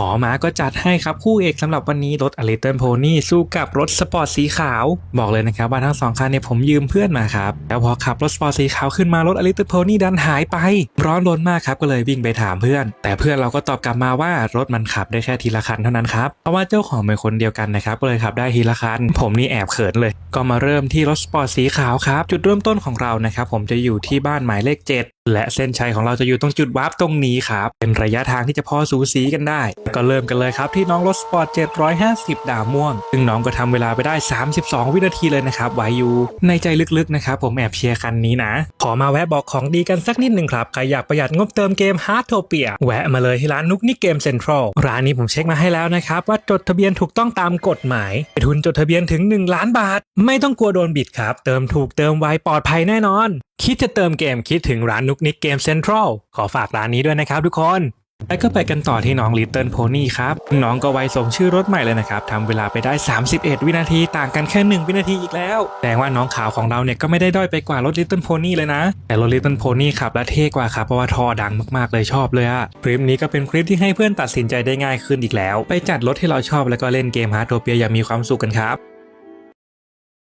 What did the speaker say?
ขอมาก็จัดให้ครับ คู่เอกสำหรับวันนี้รถอลิเติลโพนี่สู้กับรถสปอร์ตสีขาว บอกเลยนะครับว่าทั้งสองคันเนี่ยผมยืมเพื่อนมาครับ แล้วพอขับรถสปอร์ตสีขาวขึ้นมารถอลิเติลโพนี่ดันหายไป ร้อนรนมากครับก็เลยวิ่งไปถามเพื่อน แต่เพื่อนเราก็ตอบกลับมาว่ารถมันขับได้แค่ทีละคันเท่านั้นครับเพราะว่าเจ้าของเป็นคนเดียวกันนะครับก็เลยขับได้ทีละคัน ผมนี่แอบเขินเลย ก็มาเริ่มที่รถสปอร์ตสีขาวครับจุดเริ่มต้นของเรานะครับผมจะอยู่ที่บ้านหมายเลข 7 และเส้นชัยของเราจะอยู่ตรงจุดวาร์ปตรงนี้ครับ เป็นระยะทางที่จะพอสูสีกันได้ ก็เริ่มกันเลยครับที่น้องรถสปอร์ต 750ดาม่วง ซึ่งน้องก็ทำเวลาไปได้ 32 วินาทีเลยนะครับไวอยูในใจลึกๆนะครับผมแอบเชียร์คันนี้นะ ขอมาแวะบอกของดีกันสักนิดหนึ่งครับใครอยากประหยัดงบเติมเกม h a r d t o p i a แวะมาเลยที่ร้านนุกนิกเกมเซ็นทรัลร้านนี้ผมเช็คมาให้แล้วนะครับว่าจดทะเบียนถูกต้องตามกฎหมายทุนจดทะเบียนถึง 1 ล้านบาท ไม่ต้องกลัวโดนบิดครับ เติมถูกเติมไวปลอดภัยแน่นอนคิดจะเติมเกมคิดถึงร้านนุกนิกเกมเซ็นทรัลขอฝากร้านนี้ด้วยนะครับทุกคน แล้วก็ไปกันต่อที่น้อง Little Pony ครับ น้องก็ไวส่งชื่อรถใหม่เลยนะครับทำเวลาไปได้ 31 วินาทีต่างกันแค่ 1 วินาทีอีกแล้ว แสดงว่าน้องขาวของเราเนี่ยก็ไม่ได้ด้อยไปกว่ารถ Little Pony เลยนะ แต่รถ Little Pony ขับและเท่กว่าครับเพราะว่าท่อดังมากๆเลยชอบเลยอะคลิปนี้ก็เป็นคลิปที่ให้เพื่อนตัดสินใจได้ง่ายขึ้นอีกแล้ว ไปจัดรถที่เราชอบแล้วก็เล่นเกมฮาร์ดโทเปียอย่างมีความสุขกันครับ